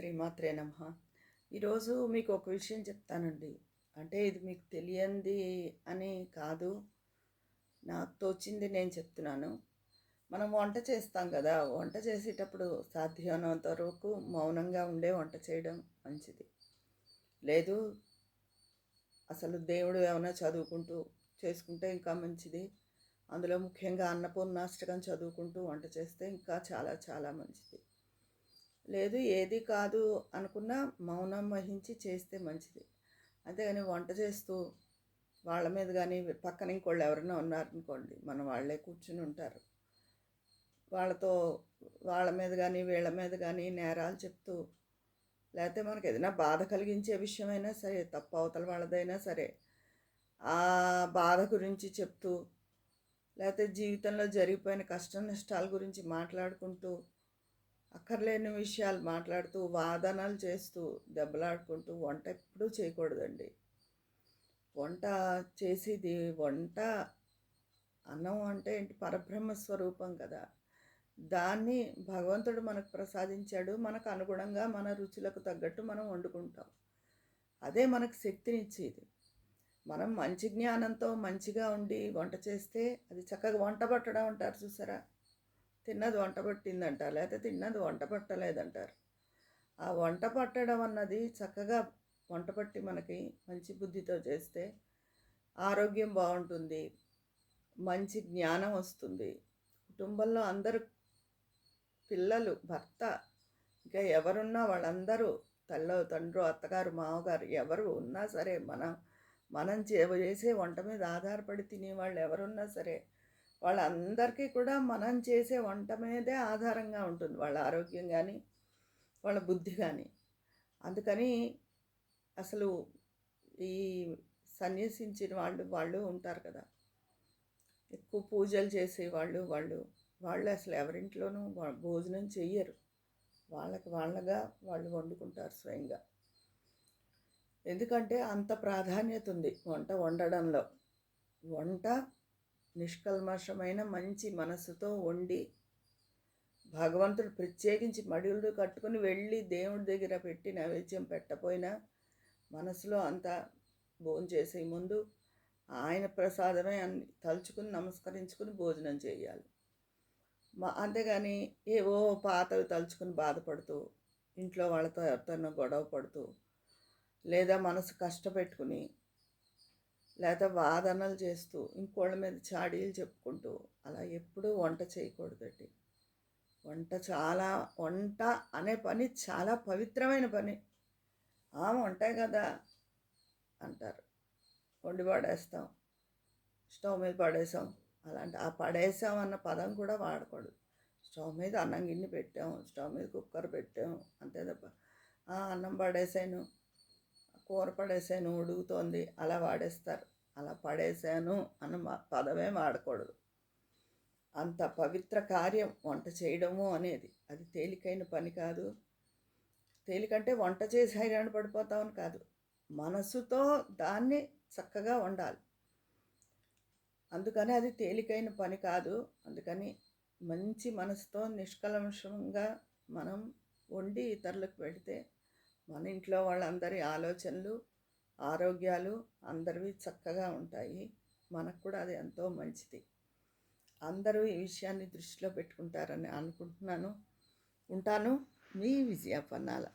శ్రీమాత్రే నమ. ఈరోజు మీకు ఒక విషయం చెప్తానండి. అంటే ఇది మీకు తెలియంది అని కాదు. నాకు తోచింది నేను చెప్తున్నాను. మనం వంట చేస్తాం కదా వంట చేసేటప్పుడు సాధ్యమైనంత వరకు మౌనంగా ఉండే వంట చేయడం మంచిది. లేదు అసలు దేవుడు ఏమైనా చదువుకుంటూ చేసుకుంటే ఇంకా మంచిది. అందులో ముఖ్యంగా అన్నపూర్ణాష్టకం చదువుకుంటూ వంట చేస్తే ఇంకా చాలా చాలా మంచిది. లేదు ఏది కాదు అనుకున్నా మౌనం వహించి చేస్తే మంచిది. అంతేగాని వంట చేస్తూ వాళ్ళ మీద కానీ పక్కన ఇంకోళ్ళు ఎవరైనా ఉన్నారనుకోండి మన వాళ్ళే కూర్చుని ఉంటారు. వాళ్ళతో వాళ్ళ మీద కానీ వీళ్ళ మీద కానీ నేరాలు చెప్తూ లేకపోతే మనకు ఏదైనా బాధ కలిగించే విషయమైనా సరే తప్పు అవతల వాళ్ళదైనా సరే ఆ బాధ గురించి చెప్తూ లేకపోతే జీవితంలో జరిగిపోయిన కష్ట నష్టాల గురించి మాట్లాడుకుంటూ అక్కర్లేని విషయాలు మాట్లాడుతూ వాదనలు చేస్తూ దెబ్బలాడుకుంటూ వంట ఎప్పుడూ చేయకూడదండి. వంట చేసేది వంట అన్నం అంటే ఏంటి? పరబ్రహ్మ స్వరూపం కదా. దాన్ని భగవంతుడు మనకు ప్రసాదించాడు. మనకు అనుగుణంగా మన రుచులకు తగ్గట్టు మనం వండుకుంటాం. అదే మనకు శక్తినిచ్చేది. మనం మంచి జ్ఞానంతో మంచిగా ఉండి వంట చేస్తే అది చక్కగా వంట పట్టడం అంటారు చూసారా? తిన్నది వంట పట్టిందంట లేకపోతే తిన్నది వంట పట్టలేదంటారు. ఆ వంట పట్టడం అన్నది చక్కగా వంట పట్టి మనకి మంచి బుద్ధితో చేస్తే ఆరోగ్యం బాగుంటుంది మంచి జ్ఞానం వస్తుంది. కుటుంబంలో అందరూ పిల్లలు భర్త ఇంకా ఎవరున్నా వాళ్ళందరూ తల్లో తండ్రు అత్తగారు మామగారు ఎవరు ఉన్నా సరే మనం మనం చేసే వంట మీద ఆధారపడి తినేవాళ్ళు ఎవరున్నా సరే వాళ్ళందరికీ కూడా మనం చేసే వంట మీదే ఆధారంగా ఉంటుంది. వాళ్ళ ఆరోగ్యం కానీ వాళ్ళ బుద్ధి కానీ అందుకని అసలు ఈ సన్యసించిన వాళ్ళు వాళ్ళు ఉంటారు కదా. ఎక్కువ పూజలు చేసేవాళ్ళు వాళ్ళు వాళ్ళు అసలు ఎవరింట్లోనూ భోజనం చెయ్యరు. వాళ్ళకి వాళ్ళగా వాళ్ళు వండుకుంటారు స్వయంగా. ఎందుకంటే అంత ప్రాధాన్యత ఉంది వంట వండడంలో. వంట నిష్కల్మషమైన మంచి మనసుతో వండి భగవంతుడు ప్రత్యేకించి మడుగులు కట్టుకుని వెళ్ళి దేవుడి దగ్గర పెట్టి నైవేద్యం పెట్టపోయినా మనసులో అంత భోంచేసే ముందు ఆయన ప్రసాదమే అన్ని తలుచుకుని నమస్కరించుకుని భోజనం చేయాలి. మా అంతేగాని ఏవో పాతవి తలుచుకుని బాధపడుతూ ఇంట్లో వాళ్ళతో ఎవరితోనో గొడవ పడుతూ లేదా మనసు కష్టపెట్టుకుని లేదా వాదనలు చేస్తూ ఇంకోళ్ళ మీద చాడీలు చెప్పుకుంటూ అలా ఎప్పుడూ వంట చేయకూడదండి. వంట చాలా వంట అనే పని చాలా పవిత్రమైన పని. ఆ వంటే కదా అంటారు. వండి పడేస్తాం స్టవ్ మీద పడేసాం అలాంటి ఆ పడేసాం అన్న పదం కూడా వాడకూడదు. స్టవ్ మీద అన్నం గిన్నె పెట్టాము స్టవ్ మీద కుక్కర్ పెట్టాము అంతే తప్ప. అన్నం పడేసాను కూర పడేసాను ఉడుగుతోంది అలా వాడేస్తారు. అలా పడేసాను అన్న పదమే వాడకూడదు. అంత పవిత్ర కార్యం వంట చేయడము అనేది. అది తేలికైన పని కాదు. తేలికంటే వంట చేసి హైరాణ పడిపోతామని కాదు. మనసుతో దాన్ని చక్కగా వండాలి. అందుకని అది తేలికైన పని కాదు. అందుకని మంచి మనసుతో నిష్కలంషంగా మనం వండి ఇతరులకు పెడితే మన ఇంట్లో వాళ్ళందరి ఆలోచనలు ఆరోగ్యాలు అందరివి చక్కగా ఉంటాయి. మనకు కూడా అది ఎంతో మంచిది. అందరూ ఈ విషయాన్ని దృష్టిలో పెట్టుకుంటారని అనుకుంటున్నాను. ఉంటాను. మీ విజయ పన్నాల.